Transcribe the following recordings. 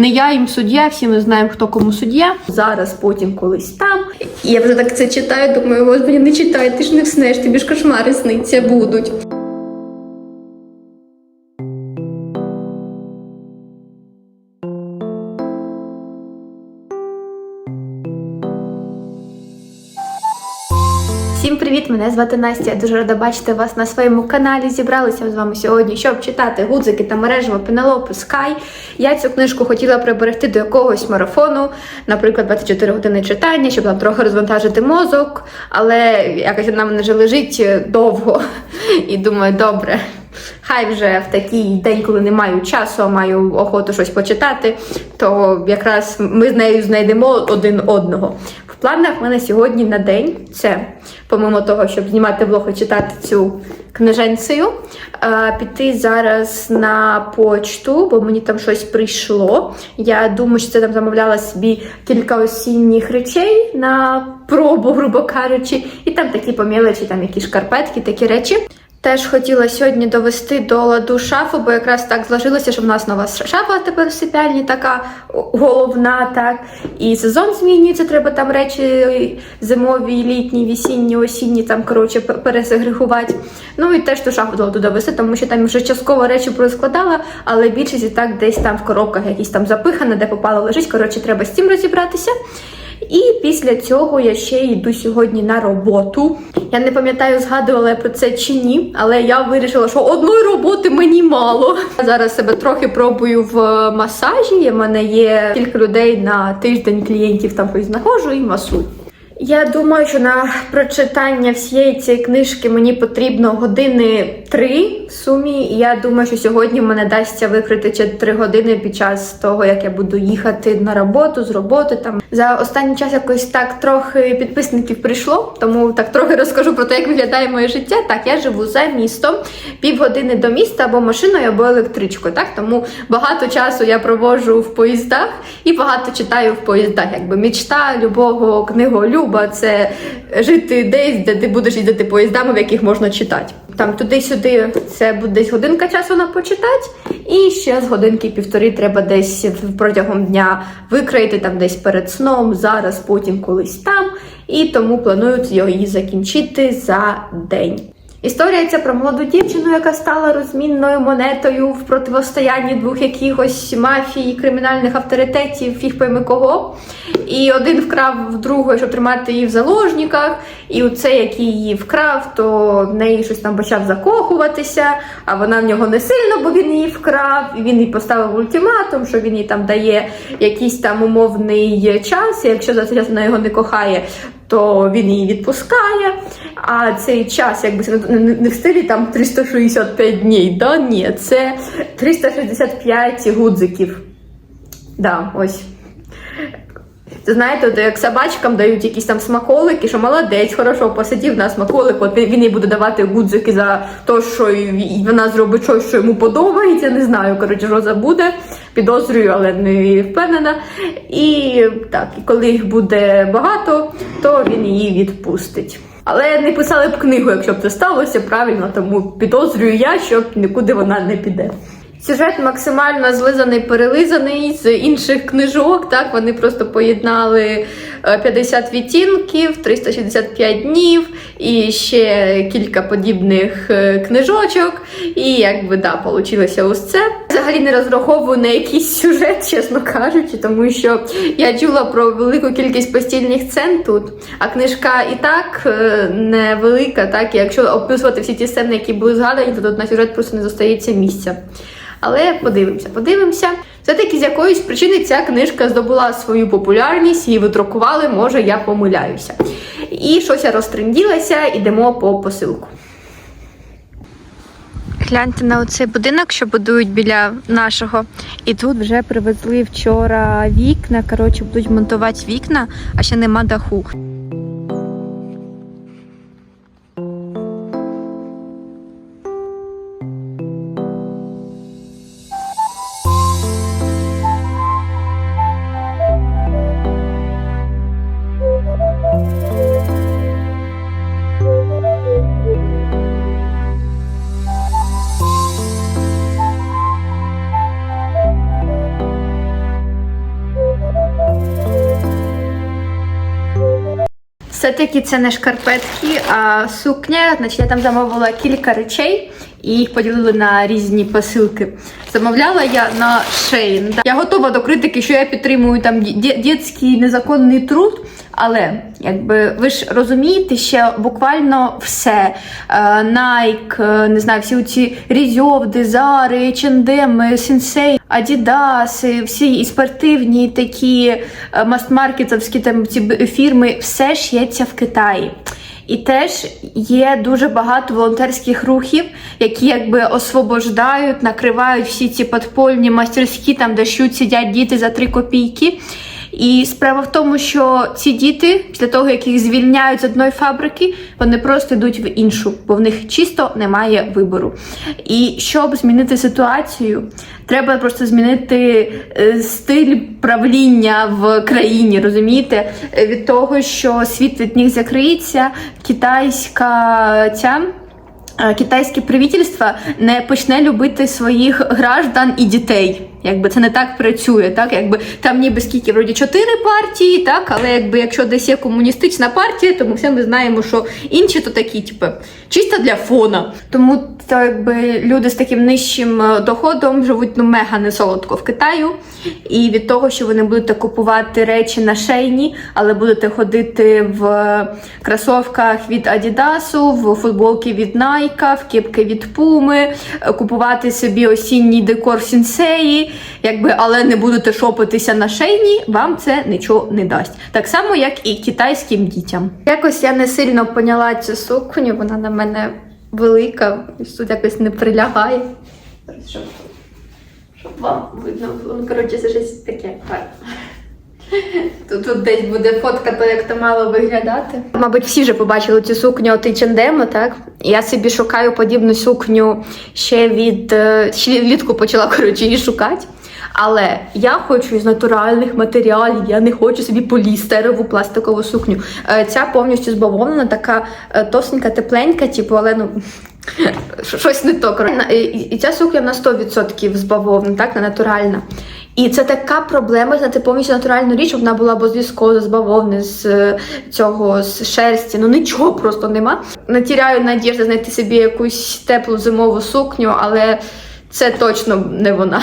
Не я їм суддя, всі ми знаємо, хто кому суддя. Зараз, потім колись там. Я вже так це читаю, думаю, господи, не читай, ти ж не вснеш, тобі ж кошмари сниться будуть. Привіт! Мене звати Настя. Я дуже рада бачити вас на своєму каналі. Зібралися з вами сьогодні, щоб читати гудзики та мережево Пенелопу Скай. Я цю книжку хотіла приберегти до якогось марафону, наприклад, 24 години читання, щоб там трохи розвантажити мозок, але якось вона мене вже лежить довго. І думаю, добре. Хай вже в такий день, коли не маю часу, а маю охоту щось почитати, то якраз ми з нею знайдемо один одного. В планах в мене сьогодні на день це, помимо того, щоб знімати влог і читати цю книженцію, е, піти зараз на почту, бо мені там щось прийшло. Я думаю, що це там замовляла собі кілька осінніх речей на пробу, грубо кажучи, і там такі помілочі, там якісь шкарпетки, такі речі. Теж хотіла сьогодні довести до ладу шафу, бо якраз так зложилося, що в нас нова шафа тепер в сипяльні така головна, так. І сезон змінюється, треба там речі зимові, літні, весінні, осінні, там, коротше, пересегрегувати. Ну і теж ту шафу до ладу довести, тому що там вже частково речі порозкладала, але більшість і так десь там в коробках якісь там запихане, де попало лежить. Коротше, треба з цим розібратися. І після цього я ще йду сьогодні на роботу. Я не пам'ятаю, згадувала я про це чи ні, але я вирішила, що одної роботи мені мало. Зараз себе трохи пробую в масажі. У мене є кілька людей на тиждень клієнтів там знаходжу і масую. Я думаю, що на прочитання всієї цієї книжки мені потрібно години три в сумі. І я думаю, що сьогодні мене дасться викрити ще три години під час того, як я буду їхати на роботу з роботи. Там за останній час якось так трохи підписників прийшло, тому так трохи розкажу про те, як виглядає моє життя. Так, я живу за містом, півгодини до міста або машиною, або електричкою. Так, тому багато часу я проводжу в поїздах і багато читаю в поїздах. Якби мічта любого книголюба це жити десь, де ти будеш їздити поїздами, в яких можна читати. Там туди-сюди це буде десь годинка часу на почитати, і ще з годинки півтори треба десь протягом дня викрити там десь перед сном, зараз, потім колись там. І тому планують її закінчити за день. Історія ця про молоду дівчину, яка стала розмінною монетою в противостоянні двох якихось мафій, кримінальних авторитетів, фіг пойми кого. І один вкрав в другого, щоб тримати її в заложниках. І оцей, який її вкрав, то в неї щось там почав закохуватися, а вона в нього не сильно, бо він її вкрав. І він їй поставив ультиматум, що він їй там дає якийсь там умовний час. І якщо за цей час вона його не кохає, то він її відпускає. А цей час, якби не в стилі там 365 днів, да? ні, це 365 гудзиків. Да, ось. Це знаєте, от як собачкам дають якісь там смаколики, що молодець, хорошо, посидів на смаколик, от він, їй буде давати гудзики за те, що вона зробить щось, що йому подобається. Не знаю, коротше, що забуде. Підозрюю, але не впевнена. І так, і коли їх буде багато, то він її відпустить. Але не писали б книгу, якщо б це сталося правильно, тому підозрюю я, що нікуди вона не піде. Сюжет максимально злизаний, перелизаний з інших книжок. Так вони просто поєднали е, 50 відтінків, 365 днів і ще кілька подібних е, книжочок. І якби да, получилося ось це. Взагалі не розраховую на якийсь сюжет, чесно кажучи, тому що я чула про велику кількість постільних сцен тут, а книжка і так е, невелика, так і якщо описувати всі ті сцени, які були згадані, то тут на сюжет просто не зостається місця. Але подивимося, подивимося. Все-таки з якоїсь причини ця книжка здобула свою популярність, її видрукували, може я помиляюся. І щось я розтренділася, ідемо по посилку. Гляньте на оцей будинок, що будують біля нашого. І тут вже привезли вчора вікна. Коротше, будуть монтувати вікна, а ще нема даху. Все-таки це не шкарпетки, а сукня. Значить, я там замовила кілька речей і їх поділили на різні посилки. Замовляла я на шейн. Я готова до критики, що я підтримую там ді- дітський незаконний труд. Але якби ви ж розумієте, ще буквально все. Е, Nike, е, не знаю, всі ці Різьовди, Зари, H&M, Adidas, е, всі і спортивні такі е, мастмаркетовські там ці фірми, все ш'ється в Китаї. І теж є дуже багато волонтерських рухів, які якби освобождають, накривають всі ці подпольні мастерські, там де шють сидять діти за 3 копійки. І справа в тому, що ці діти, після того як їх звільняють з одної фабрики, вони просто йдуть в іншу, бо в них чисто немає вибору. І щоб змінити ситуацію, треба просто змінити е, стиль правління в країні. Розумієте? Е, Від того, що світ від них закриється, китайська ця. е, Китайське правительство не почне любити своїх граждан і дітей. Якби це не так працює, так якби там ніби скільки вроді чотири партії, так але якби якщо десь є комуністична партія, то ми все ми знаємо, що інші то такі, типу, чисто для фона. Тому то якби люди з таким нижчим е, доходом живуть ну мега не солодко в Китаю. І від того, що ви не будете купувати речі на шейні, але будете ходити в кросовках від Адідасу, в футболки від Найка, в кепки від Пуми, е, купувати собі осінній декор сінсеї, якби, але не будете шопитися на шейні, вам це нічого не дасть. Так само, як і китайським дітям. Якось я не сильно поняла цю сукню, вона на мене велика, тут якось не прилягає. Щоб, щоб вам видно. Ну, коротше, це щось таке. Тут, тут десь буде фотка, то як то мало виглядати. Мабуть, всі вже побачили цю сукню от H&M, так? Я собі шукаю подібну сукню ще від е, ще влітку почала коротше її шукати. Але я хочу із натуральних матеріалів, я не хочу собі полістерову пластикову сукню. Е, Ця повністю збавована, така е, товстенька, тепленька, типу, але ну. Щось не то. І, ця сукня на 100% збавована, так, не натуральна. І це така проблема знати повністю натуральну річ, вона була або з віскозу, з бавовни, з е, цього з шерсті. Ну нічого просто нема. Натіряю надіжди знайти собі якусь теплу зимову сукню, але це точно не вона.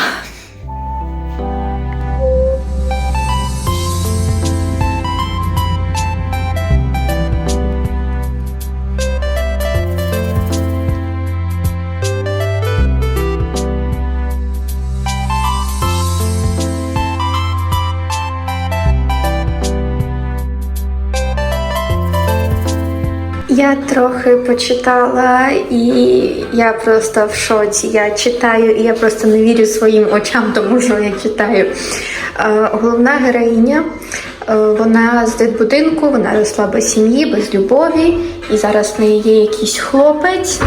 Я трохи почитала, і я просто в шоці. Я читаю, і я просто не вірю своїм очам, тому що я читаю. Е, Головна героїня. е, Вона з дитбудинку, вона росла без сім'ї, без любові, і зараз в неї є якийсь хлопець,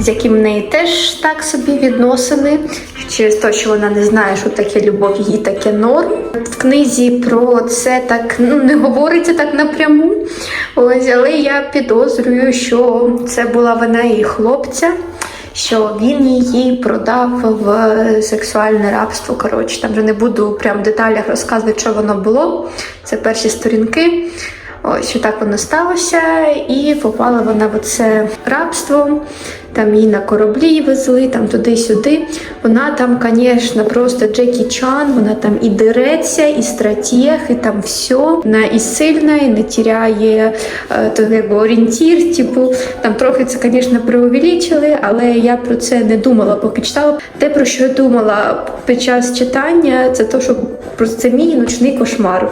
з яким в неї теж так собі відносини, через те, що вона не знає, що таке любов, їй таке норм. В книзі про це так ну, не говориться так напряму. Ось, але я підозрюю, що це була вина її хлопця. Що він її продав в сексуальне рабство. Коротше, там вже не буду прям в деталях розказувати, що воно було. Це перші сторінки. Ось що так воно сталося, і попала вона в це рабство. Там її на кораблі везли, там туди-сюди. Вона там, звісно, просто Джекі Чан, вона там і дереться, і стратег, і там все. Вона і сильна, і не тіряє е, то, якби, орієнтір. Типу, там трохи це, звісно, преувеличили, але я про це не думала, поки читала. Те, про що я думала під час читання, це то, що просто це мій ночний кошмар.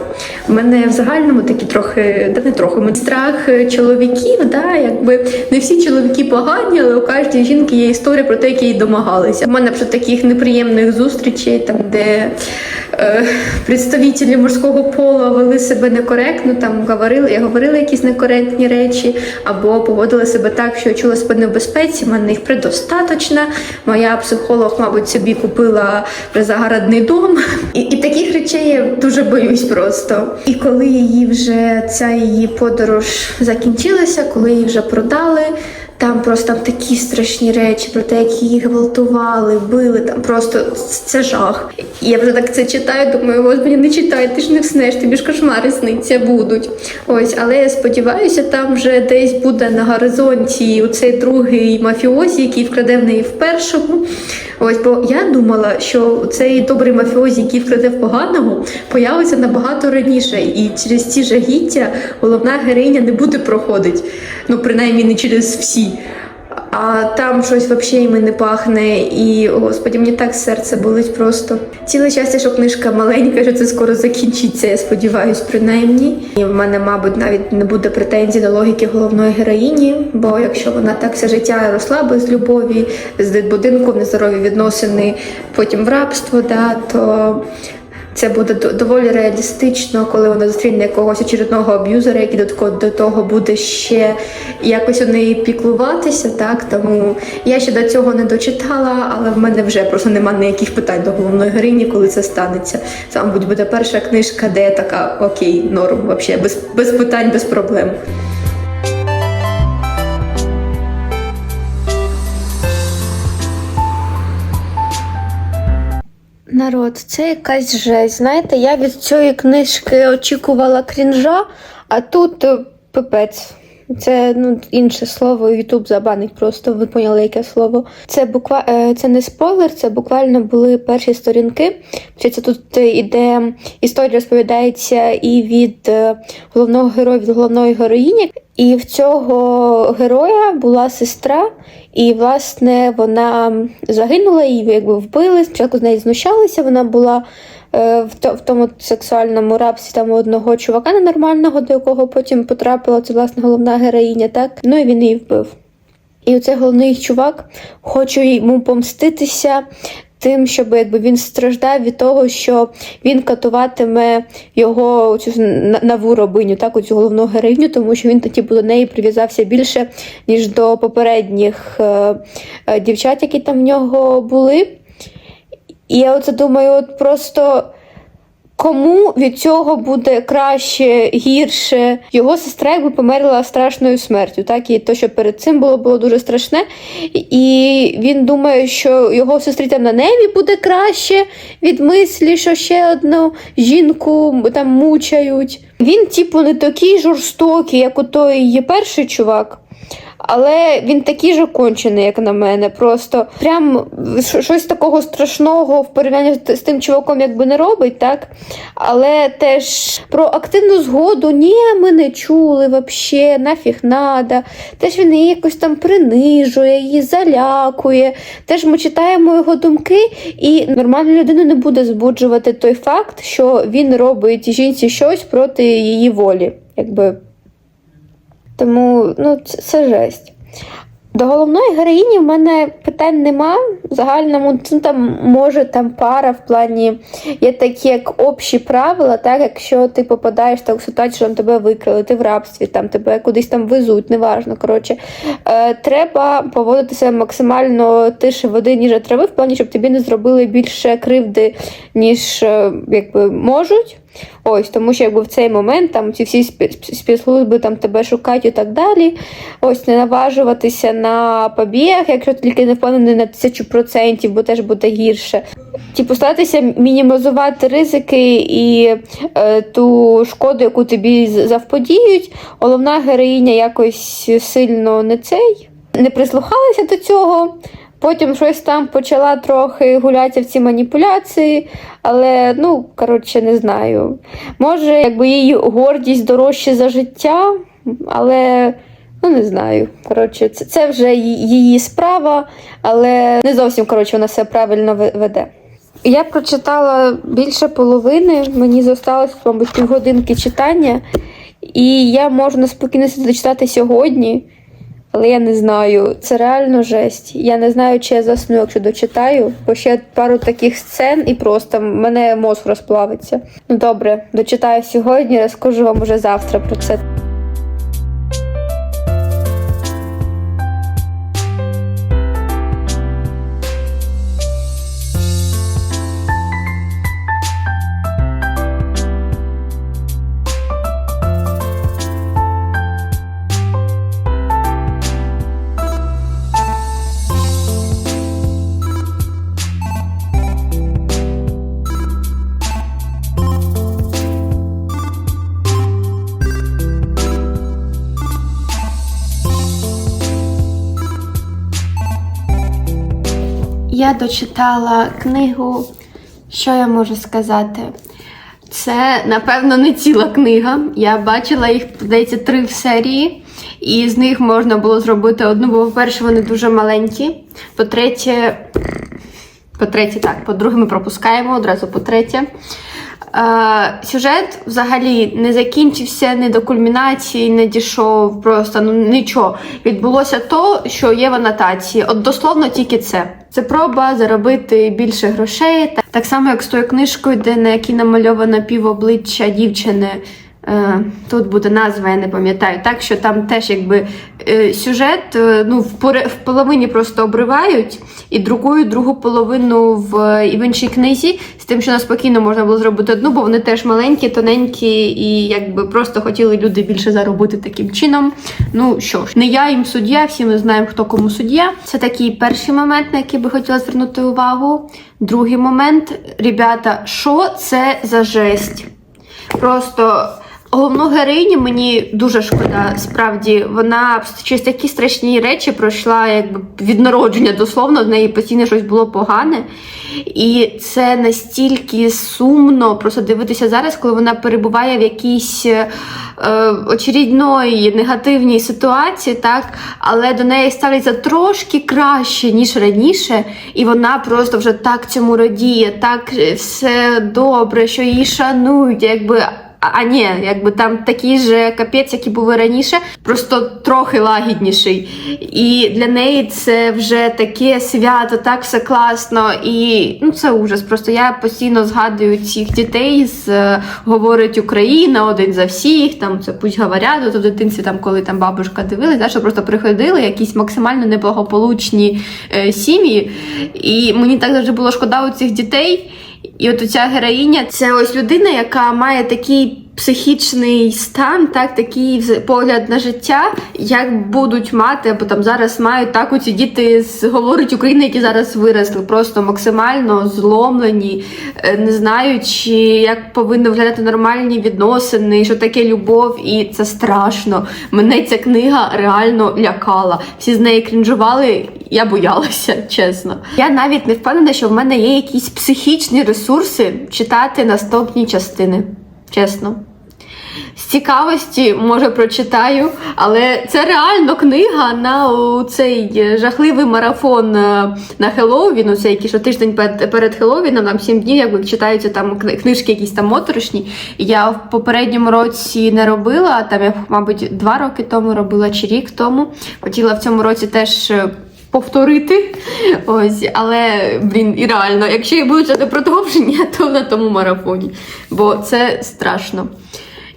У мене в загальному такі трохи, да не трохи, страх чоловіків, да, якби не всі чоловіки погані, але кожній жінки є історія про те, як їй домагалися. У мене вже таких неприємних зустрічей, там, де е, представителі морського пола вели себе некоректно, там говорили, я говорила якісь некоректні речі, або поводили себе так, що я чула себе не в мене їх предостаточно. Моя психолог, мабуть, собі купила загородний дом. І, і таких речей я дуже боюсь просто. І коли її вже ця її подорож закінчилася, коли її вже продали Там просто там такі страшні речі про те, як її гвалтували, били. Там просто це жах. І я вже так це читаю, думаю, господи, не читай, ти ж не вснеш, тобі ж кошмари сниться будуть. Ось, але я сподіваюся, там вже десь буде на горизонті оцей другий мафіозі, який вкраде в неї в першому. Ось, бо я думала, що цей добрий мафіозі, який вкраде в поганого, появиться набагато раніше, і через ці жагіття головна героїня не буде проходити. Ну, принаймні, не через всі. А там щось взагалі іми не пахне, і господі, мені так серце болить просто. Ціле щастя, що книжка маленька, що це скоро закінчиться, я сподіваюсь, принаймні. І в мене, мабуть, навіть не буде претензій до логіки головної героїні, бо якщо вона так все життя росла без любові, з дитбудинку, в нездорові відносини, потім в рабство, да, то це буде до- доволі реалістично, коли вона зустріне якогось очередного аб'юзера, який до до того буде ще якось у неї піклуватися. Так тому я ще до цього не дочитала, але в мене вже просто немає ніяких питань до головної героїні, коли це станеться. Це, мабуть, буде перша книжка, де така окей, норм, взагалі, без, без питань, без проблем. Народ, це якась жесть. Знаєте, я від цієї книжки очікувала крінжа, а тут е, пипець. Це ну, інше слово, Ютуб забанить просто, ви поняли, яке слово. Це буква... е, це не спойлер, це буквально були перші сторінки. Це тут е, іде історія розповідається і від е, головного героя, від головної героїні. І в цього героя була сестра, і власне вона загинула, її якби вбили. Спочатку з неї знущалися. Вона була в, то, в тому сексуальному рабстві там одного чувака ненормального, до якого потім потрапила це власне головна героїня. Так ну і він її вбив. І оцей головний чувак хоче йому помститися тим, щоб якби він страждав від того, що він катуватиме його цю нову рабиню, так, оцю головну героїню, тому що він тоді до неї прив'язався більше, ніж до попередніх е, е, дівчат, які там в нього були. І я оце думаю, от просто. Кому від цього буде краще, гірше? Його сестра якби померла страшною смертю, так і то, що перед цим було, було дуже страшне. І він думає, що його сестрі там на небі буде краще від мислі, що ще одну жінку там мучають. Він, типу, не такий жорстокий, як у той перший чувак. Але він такий же кончений, як на мене. Просто прям щось такого страшного в порівнянні з тим чуваком, якби не робить, так? Але теж про активну згоду ні, ми не чули вообще, нафіг надо. Теж він її якось там принижує, її залякує. Теж ми читаємо його думки, і нормальну людину не буде збуджувати той факт, що він робить жінці щось проти її волі. Якби тому ну, це, це жесть. До головної героїні в мене питань нема. В загальному ну, там може там пара в плані є такі як общі правила, так якщо ти попадаєш так в ситуацію, що там тебе викрали, ти в рабстві, там тебе кудись там везуть, неважно. Коротше, е, треба поводитися максимально тише води, ніж трави, в плані, щоб тобі не зробили більше кривди, ніж е, якби можуть. Ось, тому що якби в цей момент там ці всі спецслужби там тебе шукають і так далі. Ось не наважуватися на побіг, якщо тільки не впевнений на тисячу процентів, бо теж буде гірше. Типу, старатися мінімізувати ризики і е, ту шкоду, яку тобі завподіють. Головна героїня якось сильно не цей, не прислухалася до цього. Потім щось там почала трохи гуляти в ці маніпуляції, але ну коротше не знаю. Може, якби її гордість дорожче за життя, але ну не знаю. Коротше, це, це вже її справа, але не зовсім коротше вона все правильно веде. Я прочитала більше половини, мені залишилось, мабуть, півгодинки читання, і я можу неспокійно сидіти дочитати сьогодні. Але я не знаю, це реально жесть. Я не знаю, чи я засну, якщо дочитаю, бо ще пару таких сцен і просто мене мозг розплавиться. Ну добре, дочитаю сьогодні, розкажу вам уже завтра про це. Я дочитала книгу. Що я можу сказати? Це, напевно, не ціла книга. Я бачила їх, здається, три в серії, і з них можна було зробити одну, бо, по-перше, вони дуже маленькі. По-третє, по-третє, так, по-друге, ми пропускаємо одразу по-третє. Е, сюжет взагалі не закінчився, не до кульмінації, не дійшов, просто ну нічого. Відбулося то, що є в анотації. От дословно тільки це. Це проба заробити більше грошей. Так, само, як з тою книжкою, де на якій намальовано півобличчя дівчини. Е, Тут буде назва, я не пам'ятаю. Так що там теж якби е, сюжет е, ну, в, половині просто обривають і друкують другу половину в, іншій книзі, з тим, що на спокійно можна було зробити одну, бо вони теж маленькі, тоненькі, і якби просто хотіли люди більше заробити таким чином. Ну що ж, не я їм суддя, всі ми знаємо, хто кому суддя. Це такий перший момент, на який би хотіла звернути увагу. Другий момент, ребята, що це за жесть? Просто головну героїню мені дуже шкода. Справді, вона через такі страшні речі пройшла якби від народження дословно, в неї постійно щось було погане. І це настільки сумно просто дивитися зараз, коли вона перебуває в якійсь е, очередної негативній ситуації, так, але до неї ставляться трошки краще, ніж раніше, і вона просто вже так цьому радіє, так е, все добре, що її шанують, якби. А, ні, якби там такий же капець, який був раніше, просто трохи лагідніший. І для неї це вже таке свято, так все класно. І ну це ужас. Просто я постійно згадую цих дітей з е, говорить Україна, один за всіх. Там це пусть говорять, от в дитинстві, там, коли там бабушка дивилась, що просто приходили якісь максимально неблагополучні е, сім'ї. І мені так завжди було шкода у цих дітей. І от ця героїня це ось людина, яка має такий психічний стан, так, такий погляд на життя, як будуть мати, або там зараз мають так оці діти з говорить України, які зараз виросли, просто максимально зломлені, е, не знаючи, як повинні виглядати нормальні відносини, що таке любов, і це страшно. Мене ця книга реально лякала. Всі з неї крінжували, я боялася, чесно. Я навіть не впевнена, що в мене є якісь психічні ресурси читати наступні частини. Чесно. З цікавості, може, прочитаю, але це реально книга на цей е, жахливий марафон е, на Хеллоуін, який що тиждень перед, Хеллоуіном, там 7 днів, якби читаються там книжки якісь там моторошні. Я в попередньому році не робила, там я, мабуть, два роки тому робила чи рік тому. Хотіла в цьому році теж. Повторити, ось, але блін, і реально, якщо я буду читати продовження, то на тому марафоні, бо це страшно.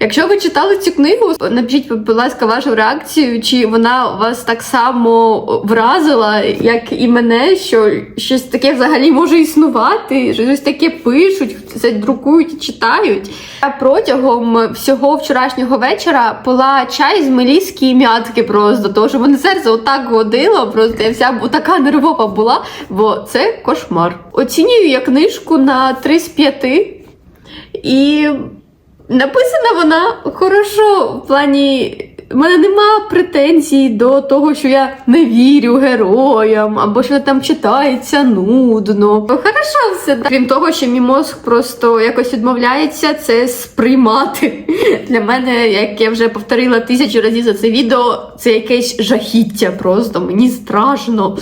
Якщо ви читали цю книгу, напишіть, будь ласка, вашу реакцію, чи вона вас так само вразила, як і мене, що щось таке взагалі може існувати, що щось таке пишуть, це друкують читають. Я протягом всього вчорашнього вечора пила чай з меліски і м'ятки просто, тому що мене серце отак водило, просто я вся така нервова була, бо це кошмар. Оцінюю я книжку на 3 з 5. І Написана вона хорошо в плані. У мене нема претензій до того, що я не вірю героям, або що там читається нудно. Хорошо все. Крім того, що мій мозк просто якось відмовляється це сприймати. Для мене, як я вже повторила тисячу разів за це відео, це якесь жахіття просто. Мені страшно.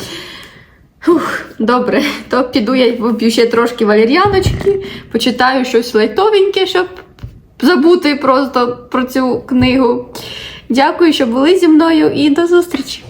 Фух, добре, то піду я вип'ю ще трошки валер'яночки, почитаю щось лайтовеньке, щоб забути просто про цю книгу. Дякую, що були зі мною і до зустрічі!